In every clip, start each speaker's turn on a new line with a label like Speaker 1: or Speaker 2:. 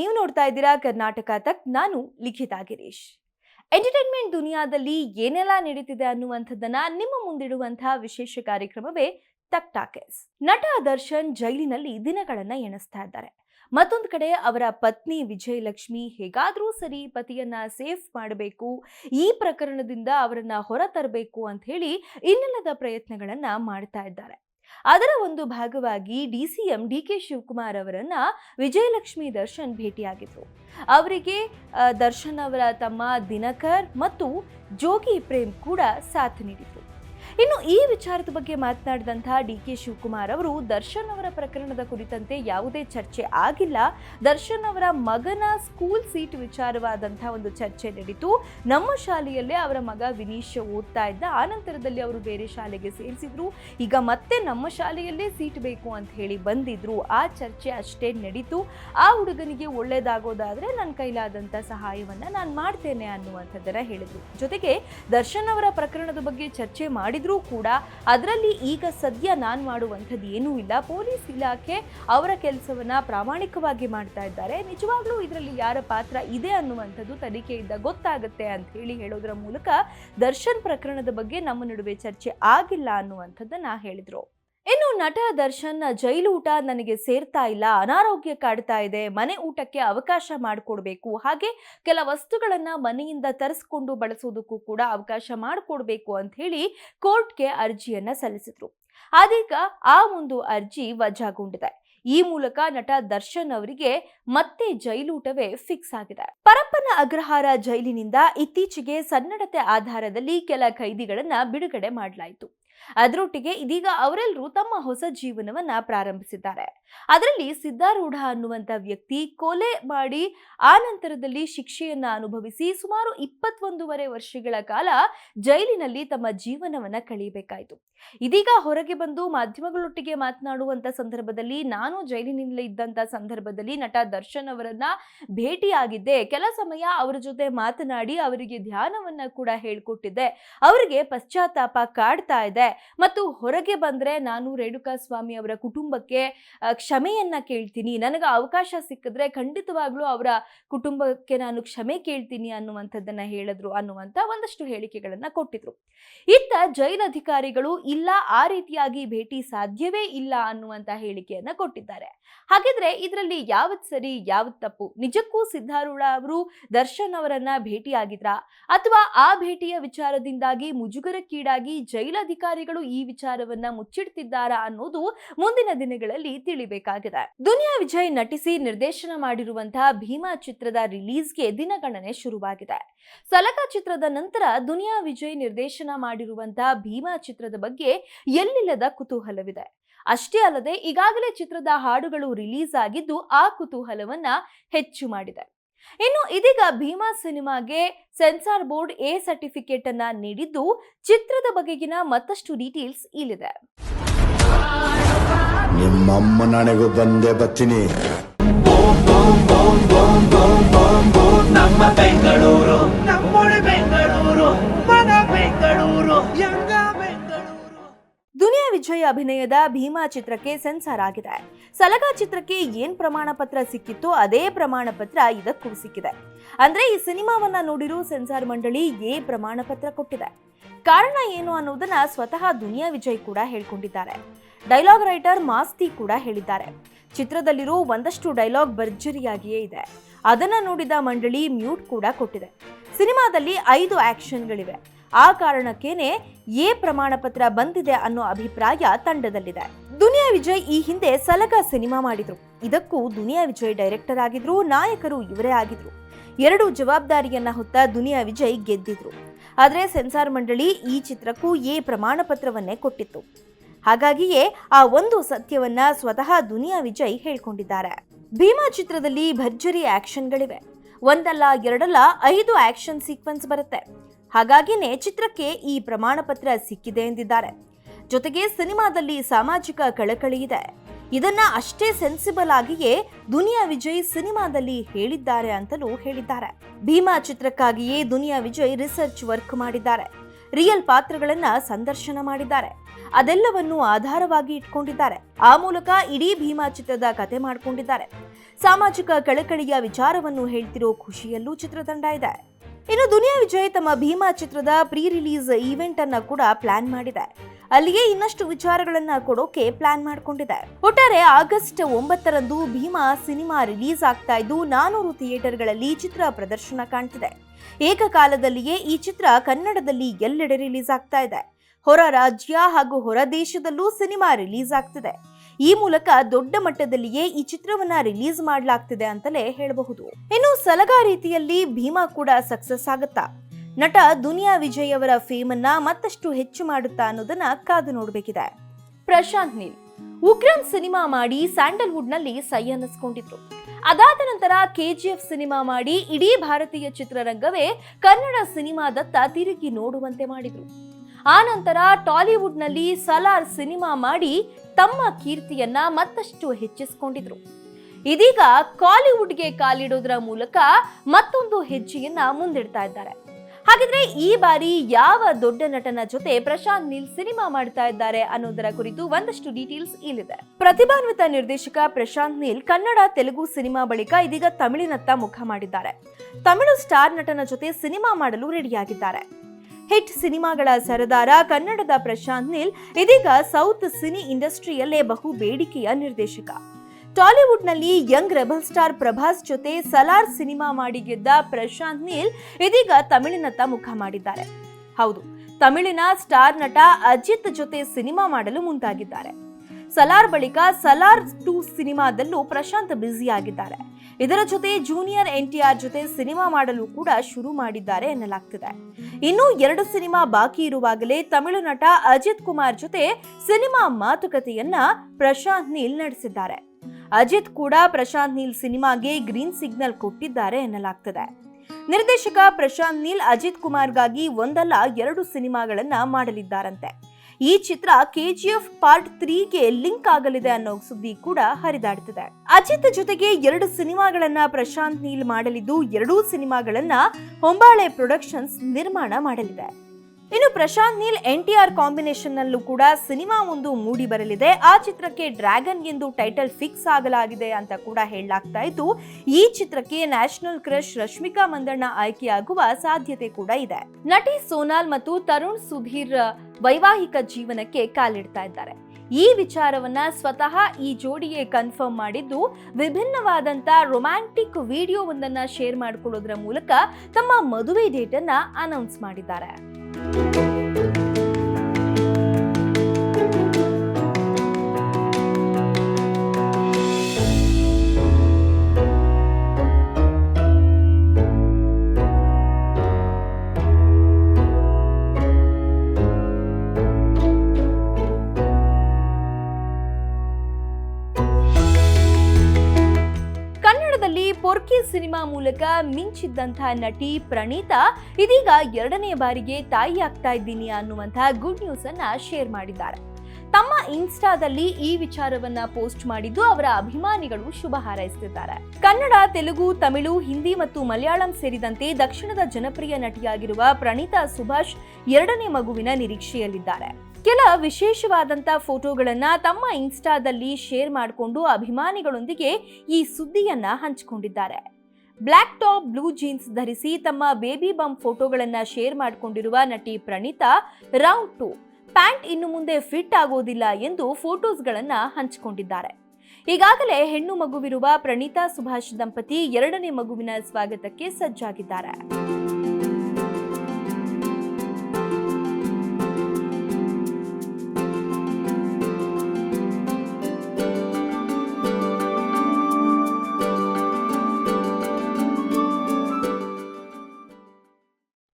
Speaker 1: ನೀವು ನೋಡ್ತಾ ಇದ್ದೀರಾ ಕರ್ನಾಟಕ ತಕ್, ನಾನು ಲಿಖಿತಾ ಗಿರೀಶ್. ಎಂಟರ್ಟೈನ್ಮೆಂಟ್ ದುನಿಯಾದಲ್ಲಿ ಏನೆಲ್ಲ ನಡೀತಿದೆ ಅನ್ನುವಂಥದ್ದನ್ನ ನಿಮ್ಮ ಮುಂದಿಡುವಂತಹ ವಿಶೇಷ ಕಾರ್ಯಕ್ರಮವೇ ತಕ್ ಟಾಕೆಸ್. ನಟ ದರ್ಶನ್ ಜೈಲಿನಲ್ಲಿ ದಿನಗಳನ್ನ ಎಣಿಸ್ತಾ ಇದ್ದಾರೆ. ಮತ್ತೊಂದು ಕಡೆ ಅವರ ಪತ್ನಿ ವಿಜಯಲಕ್ಷ್ಮಿ ಹೇಗಾದರೂ ಸರಿ ಪತಿಯನ್ನ ಸೇಫ್ ಮಾಡಬೇಕು, ಈ ಪ್ರಕರಣದಿಂದ ಅವರನ್ನ ಹೊರ ತರಬೇಕು ಅಂತ ಹೇಳಿ ಇನ್ನಿಲ್ಲದ ಪ್ರಯತ್ನಗಳನ್ನ ಮಾಡ್ತಾ ಇದ್ದಾರೆ. ಅದರ ಒಂದು ಭಾಗವಾಗಿ D C M D K Shivakumar ಅವರನ್ನ ವಿಜಯಲಕ್ಷ್ಮಿ ದರ್ಶನ್ ಭೇಟಿಯಾಗಿದ್ರು. ಅವರಿಗೆ ದರ್ಶನ್ ಅವರ ತಮ್ಮ ದಿನಕರ್ ಮತ್ತು ಜೋಗಿ ಪ್ರೇಮ್ ಕೂಡ ಸಾಥ್ ನೀಡಿದ್ರು. ಇನ್ನು ಈ ವಿಚಾರದ ಬಗ್ಗೆ ಮಾತನಾಡಿದಂತಹ ಡಿ ಕೆ ಶಿವಕುಮಾರ್ ಅವರು, ದರ್ಶನ್ ಅವರ ಪ್ರಕರಣದ ಕುರಿತಂತೆ ಯಾವುದೇ ಚರ್ಚೆ ಆಗಿಲ್ಲ. ದರ್ಶನ್ ಅವರ ಮಗನ ಸ್ಕೂಲ್ ಸೀಟ್ ವಿಚಾರವಾದಂತಹ ಒಂದು ಚರ್ಚೆ ನಡೀತು. ನಮ್ಮ ಶಾಲೆಯಲ್ಲೇ ಅವರ ಮಗ ವಿನೀಶ್ ಓದ್ತಾ ಇದ್ದ ಆನಂತರದಲ್ಲಿ ಅವರು ಬೇರೆ ಶಾಲೆಗೆ ಸೇರಿಸಿದ್ರು. ಈಗ ಮತ್ತೆ ನಮ್ಮ ಶಾಲೆಯಲ್ಲೇ ಸೀಟ್ ಬೇಕು ಅಂತ ಹೇಳಿ ಬಂದಿದ್ರು. ಆ ಚರ್ಚೆ ಅಷ್ಟೇ ನಡೀತು. ಆ ಹುಡುಗನಿಗೆ ಒಳ್ಳೇದಾಗೋದಾದ್ರೆ ನನ್ನ ಕೈಲಾದಂಥ ಸಹಾಯವನ್ನ ನಾನು ಮಾಡ್ತೇನೆ ಅನ್ನುವಂಥದ್ದನ್ನ ಹೇಳಿದ್ರು. ಜೊತೆಗೆ ದರ್ಶನ್ ಅವರ ಪ್ರಕರಣದ ಬಗ್ಗೆ ಚರ್ಚೆ ಮಾಡಿದ್ರೂ. ಕೂಡ ಅದರಲ್ಲಿ ಈಗ ಸದ್ಯ ನಾನು ಮಾಡುವಂಥದ್ದು ಏನೂ ಇಲ್ಲ. ಪೊಲೀಸ್ ಇಲಾಖೆ ಅವರ ಕೆಲಸವನ್ನ ಪ್ರಾಮಾಣಿಕವಾಗಿ ಮಾಡ್ತಾ ಇದ್ದಾರೆ. ನಿಜವಾಗ್ಲೂ ಇದರಲ್ಲಿ ಯಾರ ಪಾತ್ರ ಇದೆ ಅನ್ನುವಂಥದ್ದು ತನಿಖೆಯಿಂದ ಗೊತ್ತಾಗುತ್ತೆ ಅಂತ ಹೇಳಿ ಹೇಳೋದ್ರ ಮೂಲಕ ದರ್ಶನ್ ಪ್ರಕರಣದ ಬಗ್ಗೆ ನಮ್ಮ ನಡುವೆ ಚರ್ಚೆ ಆಗಿಲ್ಲ ಅನ್ನುವಂಥದ್ದನ್ನ ಹೇಳಿದ್ರು. ಇನ್ನು ನಟ ದರ್ಶನ್ ಜೈಲು ಊಟ ನನಗೆ ಸೇರ್ತಾ ಇಲ್ಲ, ಅನಾರೋಗ್ಯ ಕಾಡ್ತಾ ಇದೆ, ಮನೆ ಊಟಕ್ಕೆ ಅವಕಾಶ ಮಾಡಿಕೊಡ್ಬೇಕು, ಹಾಗೆ ಕೆಲ ವಸ್ತುಗಳನ್ನ ಮನೆಯಿಂದ ತರಿಸ್ಕೊಂಡು ಬಳಸೋದಕ್ಕೂ ಕೂಡ ಅವಕಾಶ ಮಾಡಿಕೊಡ್ಬೇಕು ಅಂತ ಹೇಳಿ ಕೋರ್ಟ್ಗೆ ಅರ್ಜಿಯನ್ನ ಸಲ್ಲಿಸಿದ್ರು. ಅದೀಗ ಆ ಒಂದು ಅರ್ಜಿ ವಜಾಗೊಂಡಿದೆ. ಈ ಮೂಲಕ ನಟ ದರ್ಶನ್ ಅವರಿಗೆ ಮತ್ತೆ ಜೈಲೂಟವೇ ಫಿಕ್ಸ್ ಆಗಿದೆ. ಪರಪ್ಪನ ಅಗ್ರಹಾರ ಜೈಲಿನಿಂದ ಇತ್ತೀಚೆಗೆ ಸನ್ನಡತೆ ಆಧಾರದಲ್ಲಿ ಕೆಲ ಖೈದಿಗಳನ್ನ ಬಿಡುಗಡೆ ಮಾಡಲಾಯಿತು. ಅದರೊಟ್ಟಿಗೆ ಇದೀಗ ಅವರೆಲ್ಲರೂ ತಮ್ಮ ಹೊಸ ಜೀವನವನ್ನ ಪ್ರಾರಂಭಿಸಿದ್ದಾರೆ. ಅದರಲ್ಲಿ ಸಿದ್ಧಾರೂಢ ಅನ್ನುವಂಥ ವ್ಯಕ್ತಿ ಕೊಲೆ ಮಾಡಿ ಆ ನಂತರದಲ್ಲಿ ಶಿಕ್ಷೆಯನ್ನ ಅನುಭವಿಸಿ ಸುಮಾರು ಇಪ್ಪತ್ತೊಂದೂವರೆ ವರ್ಷಗಳ ಕಾಲ ಜೈಲಿನಲ್ಲಿ ತಮ್ಮ ಜೀವನವನ್ನ ಕಳೆಯಬೇಕಾಯಿತು. ಇದೀಗ ಹೊರಗೆ ಬಂದು ಮಾಧ್ಯಮಗಳೊಟ್ಟಿಗೆ ಮಾತನಾಡುವಂತ ಸಂದರ್ಭದಲ್ಲಿ ನಾನು ಜೈಲಿನಲ್ಲಿ ಇದ್ದಂತ ಸಂದರ್ಭದಲ್ಲಿ ನಟ ದರ್ಶನ್ ಅವರನ್ನ ಭೇಟಿಯಾಗಿದ್ದೆ. ಕೆಲ ಸಮಯ ಅವರ ಜೊತೆ ಮಾತನಾಡಿ ಅವರಿಗೆ ಧ್ಯಾನವನ್ನ ಕೂಡ ಹೇಳ್ಕೊಟ್ಟಿದ್ದೆ. ಅವರಿಗೆ ಪಶ್ಚಾತ್ತಾಪ ಕಾಡ್ತಾ ಇದೆ. ಮತ್ತು ಹೊರಗೆ ಬಂದ್ರೆ ನಾನು ರೇಣುಕಾ ಸ್ವಾಮಿ ಅವರ ಕುಟುಂಬಕ್ಕೆ ಕ್ಷಮೆಯನ್ನ ಕೇಳ್ತೀನಿ. ನನಗೆ ಅವಕಾಶ ಸಿಕ್ಕಿದ್ರೆ ಖಂಡಿತವಾಗ್ಲೂ ಅವರ ಕುಟುಂಬಕ್ಕೆ ನಾನು ಕ್ಷಮೆ ಕೇಳ್ತೀನಿ ಅನ್ನುವಂಥದ್ದನ್ನ ಹೇಳಿದ್ರು ಅನ್ನುವಂಥ ಒಂದಷ್ಟು ಹೇಳಿಕೆಗಳನ್ನ ಕೊಟ್ಟಿದ್ರು. ಇತ್ತ ಜೈಲ್ ಅಧಿಕಾರಿಗಳು ಇಲ್ಲ, ಆ ರೀತಿಯಾಗಿ ಭೇಟಿ ಸಾಧ್ಯವೇ ಇಲ್ಲ ಅನ್ನುವಂಥ ಹೇಳಿಕೆಯನ್ನ ಕೊಟ್ಟಿದ್ದಾರೆ. ಹಾಗಿದ್ರೆ ಇದರಲ್ಲಿ ಯಾವತ್ ಸರಿ, ಯಾವತ್ ತಪ್ಪು? ನಿಜಕ್ಕೂ ಸಿದ್ಧಾರೂಢ ಅವರು ದರ್ಶನ್ ಅವರನ್ನ ಭೇಟಿಯಾಗಿದ್ರಾ? ಅಥವಾ ಆ ಭೇಟಿಯ ವಿಚಾರದಿಂದಾಗಿ ಮುಜುಗರಕ್ಕೀಡಾಗಿ ಜೈಲಧಿಕಾರಿಗಳು ಈ ವಿಚಾರವನ್ನ ಮುಚ್ಚಿಡ್ತಿದ್ದಾರಾ ಅನ್ನೋದು ಮುಂದಿನ ದಿನಗಳಲ್ಲಿ ತಿಳಿಬೇಕಾಗಿದೆ. ದುನಿಯಾ ವಿಜಯ್ ನಟಿಸಿ ನಿರ್ದೇಶನ ಮಾಡಿರುವಂತಹ ಭೀಮಾ ಚಿತ್ರದ ರಿಲೀಸ್ಗೆ ದಿನಗಣನೆ ಶುರುವಾಗಿದೆ. ಸಲಕ ಚಿತ್ರದ ನಂತರ ದುನಿಯಾ ವಿಜಯ್ ನಿರ್ದೇಶನ ಮಾಡಿರುವಂತಹ ಭೀಮಾ ಚಿತ್ರದ ಬಗ್ಗೆ ಎಲ್ಲಿಲ್ಲದ ಕುತೂಹಲವಿದೆ. ಅಷ್ಟೇ ಅಲ್ಲದೆ ಈಗಾಗಲೇ ಚಿತ್ರದ ಹಾಡುಗಳು ರಿಲೀಸ್ ಆಗಿದ್ದು ಆ ಕುತೂಹಲವನ್ನ ಹೆಚ್ಚು ಮಾಡಿದೆ. ಇನ್ನು ಇದೀಗ ಭೀಮಾ ಸಿನಿಮಾಗೆ ಸೆನ್ಸಾರ್ ಬೋರ್ಡ್ ಎ ಸರ್ಟಿಫಿಕೇಟ್ ಅನ್ನ ನೀಡಿದ್ದು ಚಿತ್ರದ ಬಗೆಗಿನ ಮತ್ತಷ್ಟು ಡೀಟೇಲ್ಸ್ ಇಲ್ಲಿದೆ.
Speaker 2: ನಿಮ್ಮಮ್ಮ ನನಗೂ ಬಂದೆ ಬತ್ತೀನಿ
Speaker 1: ಅಭಿನಯದ ಭೀಮಾ ಚಿತ್ರಕ್ಕೆ ಸೆನ್ಸಾರ್ ಆಗಿದೆ. ಸಲಗ ಚಿತ್ರಕ್ಕೆ ಏನ್ ಪ್ರಮಾಣ ಪತ್ರ ಸಿಕ್ಕಿತ್ತು ಅದೇ ಪ್ರಮಾಣ ಪತ್ರ ಇದಕ್ಕೂ ಸಿಕ್ಕಿದೆ. ಅಂದ್ರೆ ಈ ಸಿನಿಮಾವನ್ನ ನೋಡಿರೋ ಸೆನ್ಸಾರ್ ಮಂಡಳಿ ಏ ಪ್ರಮಾಣ ಪತ್ರ ಕೊಟ್ಟಿದೆ. ಕಾರಣ ಏನು ಅನ್ನೋದನ್ನ ಸ್ವತಃ ದುನಿಯಾ ವಿಜಯ್ ಕೂಡ ಹೇಳ್ಕೊಂಡಿದ್ದಾರೆ. ಡೈಲಾಗ್ ರೈಟರ್ ಮಾಸ್ತಿ ಕೂಡ ಹೇಳಿದ್ದಾರೆ. ಚಿತ್ರದಲ್ಲಿರೋ ಒಂದಷ್ಟು ಡೈಲಾಗ್ ಭರ್ಜರಿಯಾಗಿಯೇ ಇದೆ. ಅದನ್ನ ನೋಡಿದ ಮಂಡಳಿ ಮ್ಯೂಟ್ ಕೂಡ ಕೊಟ್ಟಿದೆ. ಸಿನಿಮಾದಲ್ಲಿ ಐದು ಆಕ್ಷನ್ಗಳಿವೆ. ಆ ಕಾರಣಕ್ಕೇನೆ ಎ ಪ್ರಮಾಣ ಪತ್ರ ಬಂದಿದೆ ಅನ್ನೋ ಅಭಿಪ್ರಾಯ ತಂಡದಲ್ಲಿದೆ. ದುನಿಯಾ ವಿಜಯ್ ಈ ಹಿಂದೆ ಸಲಗ ಸಿನಿಮಾ ಮಾಡಿದ್ರು. ಇದಕ್ಕೂ ದುನಿಯಾ ವಿಜಯ್ ಡೈರೆಕ್ಟರ್ ಆಗಿದ್ರು, ನಾಯಕರು ಇವರೇ ಆಗಿದ್ರು. ಎರಡು ಜವಾಬ್ದಾರಿಯನ್ನ ಹೊತ್ತ ದುನಿಯಾ ವಿಜಯ್ ಗೆದ್ದಿದ್ರು. ಆದರೆ ಸೆನ್ಸಾರ್ ಮಂಡಳಿ ಈ ಚಿತ್ರಕ್ಕೂ ಎ ಪ್ರಮಾಣ ಪತ್ರವನ್ನೇ ಕೊಟ್ಟಿತ್ತು. ಹಾಗಾಗಿಯೇ ಆ ಒಂದು ಸತ್ಯವನ್ನ ಸ್ವತಃ ದುನಿಯಾ ವಿಜಯ್ ಹೇಳ್ಕೊಂಡಿದ್ದಾರೆ. ಭೀಮಾ ಚಿತ್ರದಲ್ಲಿ ಭರ್ಜರಿ ಆಕ್ಷನ್ಗಳಿವೆ. ಒಂದಲ್ಲ ಎರಡಲ್ಲ ಐದು ಆಕ್ಷನ್ ಸೀಕ್ವೆನ್ಸ್ ಬರುತ್ತೆ. ಹಾಗಾಗಿನೇ ಚಿತ್ರಕ್ಕೆ ಈ ಪ್ರಮಾಣ ಪತ್ರ ಸಿಕ್ಕಿದೆ ಎಂದಿದ್ದಾರೆ. ಜೊತೆಗೆ ಸಿನಿಮಾದಲ್ಲಿ ಸಾಮಾಜಿಕ ಕಳಕಳಿ ಇದೆ. ಇದನ್ನ ಅಷ್ಟೇ ಸೆನ್ಸಿಬಲ್ ಆಗಿಯೇ ದುನಿಯಾ ವಿಜಯ್ ಸಿನಿಮಾದಲ್ಲಿ ಹೇಳಿದ್ದಾರೆ ಅಂತಲೂ ಹೇಳಿದ್ದಾರೆ. ಭೀಮಾ ಚಿತ್ರಕ್ಕಾಗಿಯೇ ದುನಿಯಾ ವಿಜಯ್ ರಿಸರ್ಚ್ ವರ್ಕ್ ಮಾಡಿದ್ದಾರೆ. ರಿಯಲ್ ಪಾತ್ರಗಳನ್ನ ಸಂದರ್ಶನ ಮಾಡಿದ್ದಾರೆ. ಅದೆಲ್ಲವನ್ನು ಆಧಾರವಾಗಿ ಇಟ್ಕೊಂಡಿದ್ದಾರೆ. ಆ ಮೂಲಕ ಇಡೀ ಭೀಮಾ ಚಿತ್ರದ ಕತೆ ಮಾಡಿಕೊಂಡಿದ್ದಾರೆ. ಸಾಮಾಜಿಕ ಕಳಕಳಿಯ ವಿಚಾರವನ್ನು ಹೇಳ್ತಿರೋ ಖುಷಿಯಲ್ಲೂ ಚಿತ್ರತಂಡ ಇದೆ. ಇನ್ನು ದುನಿಯಾ ವಿಜಯ್ ತಮ್ಮ ಭೀಮಾ ಚಿತ್ರದ ಪ್ರೀ ರಿಲೀಸ್ ಈವೆಂಟ್ ಅನ್ನ ಕೂಡ ಪ್ಲಾನ್ ಮಾಡಿದೆ. ಅಲ್ಲಿಗೆ ಇನ್ನಷ್ಟು ವಿಚಾರಗಳನ್ನ ಕೊಡೋಕೆ ಪ್ಲಾನ್ ಮಾಡಿಕೊಂಡಿದೆ. ಒಟ್ಟಾರೆ ಆಗಸ್ಟ್ ಒಂಬತ್ತರಂದು ಭೀಮಾ ಸಿನಿಮಾ ರಿಲೀಸ್ ಆಗ್ತಾ ಇದ್ದು ನಾನೂರು ಥಿಯೇಟರ್ಗಳಲ್ಲಿ ಚಿತ್ರ ಪ್ರದರ್ಶನ ಕಾಣ್ತಿದೆ. ಏಕಕಾಲದಲ್ಲಿಯೇ ಈ ಚಿತ್ರ ಕನ್ನಡದಲ್ಲಿ ಎಲ್ಲೆಡೆ ರಿಲೀಸ್ ಆಗ್ತಾ ಇದೆ. ಹೊರ ರಾಜ್ಯ ಹಾಗೂ ಹೊರ ದೇಶದಲ್ಲೂ ಸಿನಿಮಾ ರಿಲೀಸ್ ಆಗ್ತಿದೆ. ಈ ಮೂಲಕ ದೊಡ್ಡ ಮಟ್ಟದಲ್ಲಿಯೇ ಈ ಚಿತ್ರವನ್ನ ರಿಲೀಸ್ ಮಾಡಲಾಗ್ತಿದೆ ಅಂತಲೇ ಹೇಳಬಹುದು. ಇನ್ನು ಸಲಗಾ ರೀತಿಯಲ್ಲಿ ಭೀಮಾ ಕೂಡ ಸಕ್ಸಸ್ ಆಗುತ್ತಾ? ನಟ ದುನಿಯಾ ವಿಜಯ್ ಅವರ ಫೇಮ್ ಅನ್ನ ಮತ್ತಷ್ಟು ಹೆಚ್ಚು ಮಾಡುತ್ತಾ ಅನ್ನೋದನ್ನ ಕಾದು ನೋಡಬೇಕಿದೆ. ಪ್ರಶಾಂತ್ ನೀಲ್ ಉಗ್ರಂ ಸಿನಿಮಾ ಮಾಡಿ ಸ್ಯಾಂಡಲ್ವುಡ್ನಲ್ಲಿ ಸೈ ಅನ್ನಿಸ್ಕೊಂಡಿದ್ರು. ಅದಾದ ನಂತರ ಕೆಜಿಎಫ್ ಸಿನಿಮಾ ಮಾಡಿ ಇಡೀ ಭಾರತೀಯ ಚಿತ್ರರಂಗವೇ ಕನ್ನಡ ಸಿನಿಮಾದತ್ತ ತಿರುಗಿ ನೋಡುವಂತೆ ಮಾಡಿದ್ರು. ಆ ನಂತರ ಟಾಲಿವುಡ್ನಲ್ಲಿ ಸಲಾರ್ ಸಿನಿಮಾ ಮಾಡಿ ತಮ್ಮ ಕೀರ್ತಿಯನ್ನ ಮತ್ತಷ್ಟು ಹೆಚ್ಚಿಸಿಕೊಂಡಿದ್ರು. ಇದೀಗ ಕಾಲಿವುಡ್ಗೆ ಕಾಲಿಡೋದ್ರ ಮೂಲಕ ಮತ್ತೊಂದು ಹೆಜ್ಜೆಯನ್ನ ಮುಂದಿಡ್ತಾ ಇದ್ದಾರೆ. ಹಾಗಿದ್ರೆ ಈ ಬಾರಿ ಯಾವ ದೊಡ್ಡ ನಟನ ಜೊತೆ ಪ್ರಶಾಂತ್ ನೀಲ್ ಸಿನಿಮಾ ಮಾಡ್ತಾ ಇದ್ದಾರೆ ಅನ್ನೋದರ ಕುರಿತು ಒಂದಷ್ಟು ಡೀಟೇಲ್ಸ್ ಇಲ್ಲಿದೆ. ಪ್ರತಿಭಾನ್ವಿತ ನಿರ್ದೇಶಕ ಪ್ರಶಾಂತ್ ನೀಲ್ ಕನ್ನಡ, ತೆಲುಗು ಸಿನಿಮಾ ಬಳಿಕ ಇದೀಗ ತಮಿಳಿನತ್ತ ಮುಖ ಮಾಡಿದ್ದಾರೆ. ತಮಿಳು ಸ್ಟಾರ್ ನಟನ ಜೊತೆ ಸಿನಿಮಾ ಮಾಡಲು ರೆಡಿಯಾಗಿದ್ದಾರೆ. ಹಿಟ್ ಸಿನಿಮಾಗಳ ಸರದಾರ ಕನ್ನಡದ ಪ್ರಶಾಂತ್ ನೀಲ್, ಇದೀಗ ಸೌತ್ ಸಿನಿ ಇಂಡಸ್ಟ್ರಿಯಲ್ಲೇ ಬಹು ಬೇಡಿಕೆಯ ನಿರ್ದೇಶಕ. ಟಾಲಿವುಡ್ನಲ್ಲಿ ಯಂಗ್ ರೆಬಲ್ ಸ್ಟಾರ್ ಪ್ರಭಾಸ್ ಜೊತೆ ಸಲಾರ್ ಸಿನಿಮಾ ಮಾಡಿ ಗೆದ್ದ ಪ್ರಶಾಂತ್ ನೀಲ್ ಇದೀಗ ತಮಿಳಿನತ್ತ ಮುಖ ಮಾಡಿದ್ದಾರೆ. ಹೌದು, ತಮಿಳಿನ ಸ್ಟಾರ್ ನಟ ಅಜಿತ್ ಜೊತೆ ಸಿನಿಮಾ ಮಾಡಲು ಮುಂದಾಗಿದ್ದಾರೆ. ಸಲಾರ್ ಬಳಿಕ ಸಲಾರ್ ಟು ಸಿನಿಮಾದಲ್ಲೂ ಪ್ರಶಾಂತ್ ಬ್ಯುಸಿ ಆಗಿದ್ದಾರೆ ಇದರ ಜೊತೆ ಜೂನಿಯರ್ ಎನ್ ಟಿ ಆರ್ ಜೊತೆ ಸಿನಿಮಾ ಮಾಡಲು ಕೂಡ ಶುರು ಮಾಡಿದ್ದಾರೆ ಎನ್ನಲಾಗ್ತಿದೆ. ಇನ್ನು ಎರಡು ಸಿನಿಮಾ ಬಾಕಿ ಇರುವಾಗಲೇ ತಮಿಳು ನಟ ಅಜಿತ್ ಕುಮಾರ್ ಜೊತೆ ಸಿನಿಮಾ ಮಾತುಕತೆಯನ್ನ ಪ್ರಶಾಂತ್ ನೀಲ್ ನಡೆಸಿದ್ದಾರೆ. ಅಜಿತ್ ಕೂಡ ಪ್ರಶಾಂತ್ ನೀಲ್ ಸಿನಿಮಾಗೆ ಗ್ರೀನ್ ಸಿಗ್ನಲ್ ಕೊಟ್ಟಿದ್ದಾರೆ ಎನ್ನಲಾಗ್ತದೆ. ನಿರ್ದೇಶಕ ಪ್ರಶಾಂತ್ ನೀಲ್ ಅಜಿತ್ ಕುಮಾರ್ಗಾಗಿ ಒಂದಲ್ಲ ಎರಡು ಸಿನಿಮಾಗಳನ್ನ ಮಾಡಲಿದ್ದಾರಂತೆ. ಈ ಚಿತ್ರ ಕೆಜಿಎಫ್ ಪಾರ್ಟ್ ತ್ರೀಗೆ ಲಿಂಕ್ ಆಗಲಿದೆ ಅನ್ನೋ ಸುದ್ದಿ ಕೂಡ ಹರಿದಾಡ್ತಿದೆ. ಅಜಿತ್ ಜೊತೆಗೆ ಎರಡು ಸಿನಿಮಾಗಳನ್ನ ಪ್ರಶಾಂತ್ ನೀಲ್ ಮಾಡಲಿದ್ದು, ಎರಡೂ ಸಿನಿಮಾಗಳನ್ನ ಹೊಂಬಾಳೆ ಪ್ರೊಡಕ್ಷನ್ಸ್ ನಿರ್ಮಾಣ ಮಾಡಲಿದೆ. ಇನ್ನು Prashanth Neel N T R combination ನಲ್ಲೂ ಕೂಡ ಸಿನಿಮಾ ಒಂದು ಮೂಡಿ ಬರಲಿದೆ. ಆ ಚಿತ್ರಕ್ಕೆ ಡ್ರ್ಯಾಗನ್ ಎಂದು ಟೈಟಲ್ ಫಿಕ್ಸ್ ಆಗಲಾಗಿದೆ ಅಂತ ಕೂಡ ಹೇಳಲಾಗ್ತಾ ಇದ್ದು ಈ ಚಿತ್ರಕ್ಕೆ ನ್ಯಾಷನಲ್ ಕ್ರಶ್ ರಶ್ಮಿಕಾ ಮಂದಣ್ಣ ಆಯ್ಕೆಯಾಗುವ ಸಾಧ್ಯತೆ ಕೂಡ ಇದೆ. ನಟಿ ಸೋನಾಲ್ ಮತ್ತು ತರುಣ್ ಸುಧೀರ್ ವೈವಾಹಿಕ ಜೀವನಕ್ಕೆ ಕಾಲಿಡ್ತಾ ಇದ್ದಾರೆ. ಈ ವಿಚಾರವನ್ನ ಸ್ವತಃ ಈ ಜೋಡಿಯೇ ಕನ್ಫರ್ಮ್ ಮಾಡಿದ್ದು, ವಿಭಿನ್ನವಾದಂತ ರೊಮ್ಯಾಂಟಿಕ್ ವಿಡಿಯೋವೊಂದನ್ನ ಶೇರ್ ಮಾಡಿಕೊಳ್ಳೋದ್ರ ಮೂಲಕ ತಮ್ಮ ಮದುವೆ ಡೇಟ್ ಅನ್ನ ಅನೌನ್ಸ್ ಮಾಡಿದ್ದಾರೆ. ಸಿನಿಮಾ ಮೂಲಕ ಮಿಂಚಿದ್ದಂತಹ ನಟಿ ಪ್ರಣೀತಾ ಇದೀಗ ಎರಡನೇ ಬಾರಿಗೆ ತಾಯಿ ಆಗ್ತಾ ಇದ್ದೀನಿ ಅನ್ನುವಂತಹ ಗುಡ್ ನ್ಯೂಸ್ ಶೇರ್ ಮಾಡಿದ್ದಾರೆ. ತಮ್ಮ ಇನ್ಸ್ಟಾದಲ್ಲಿ ಈ ವಿಚಾರವನ್ನ ಪೋಸ್ಟ್ ಮಾಡಿದ್ದು ಅವರ ಅಭಿಮಾನಿಗಳು ಶುಭ ಹಾರೈಸುತ್ತಿದ್ದಾರೆ ಕನ್ನಡ, ತೆಲುಗು, ತಮಿಳು, ಹಿಂದಿ ಮತ್ತು ಮಲಯಾಳಂ ಸೇರಿದಂತೆ ದಕ್ಷಿಣದ ಜನಪ್ರಿಯ ನಟಿಯಾಗಿರುವ ಪ್ರಣೀತಾ ಸುಭಾಷ್ ಎರಡನೇ ಮಗುವಿನ ನಿರೀಕ್ಷೆಯಲ್ಲಿದ್ದಾರೆ. ಕೆಲ ವಿಶೇಷವಾದಂತ ಫೋಟೋಗಳನ್ನ ತಮ್ಮ ಇನ್ಸ್ಟಾದಲ್ಲಿ ಶೇರ್ ಮಾಡಿಕೊಂಡು ಅಭಿಮಾನಿಗಳೊಂದಿಗೆ ಈ ಸುದ್ದಿಯನ್ನ ಹಂಚಿಕೊಂಡಿದ್ದಾರೆ. ಬ್ಲ್ಯಾಕ್ ಟಾಪ್ ಬ್ಲೂ ಜೀನ್ಸ್ ಧರಿಸಿ ತಮ್ಮ ಬೇಬಿ ಬಂಪ್ ಫೋಟೋಗಳನ್ನು ಶೇರ್ ಮಾಡಿಕೊಂಡಿರುವ ನಟಿ ಪ್ರಣೀತಾ, ರೌಂಡ್ ಟು. ಪ್ಯಾಂಟ್ ಇನ್ನು ಮುಂದೆ ಫಿಟ್ ಆಗೋದಿಲ್ಲ ಎಂದು ಫೋಟೋಸ್ಗಳನ್ನು ಹಂಚಿಕೊಂಡಿದ್ದಾರೆ. ಈಗಾಗಲೇ ಹೆಣ್ಣು ಮಗುವಿರುವ ಪ್ರಣೀತಾ ಸುಭಾಷ್ ದಂಪತಿ ಎರಡನೇ ಮಗುವಿನ ಸ್ವಾಗತಕ್ಕೆ ಸಜ್ಜಾಗಿದ್ದಾರೆ.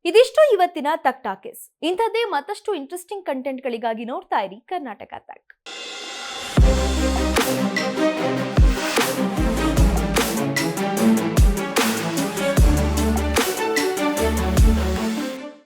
Speaker 1: ಇದಿಷ್ಟು ಇವತ್ತಿನ ತಕ್ ಟಾಕೀಸ್. ಇಂಥದ್ದೇ ಮತ್ತಷ್ಟು ಇಂಟ್ರೆಸ್ಟಿಂಗ್ ಕಂಟೆಂಟ್ಗಳಿಗಾಗಿ ನೋಡ್ತಾ ಇರಿ ಕರ್ನಾಟಕ ತಕ್.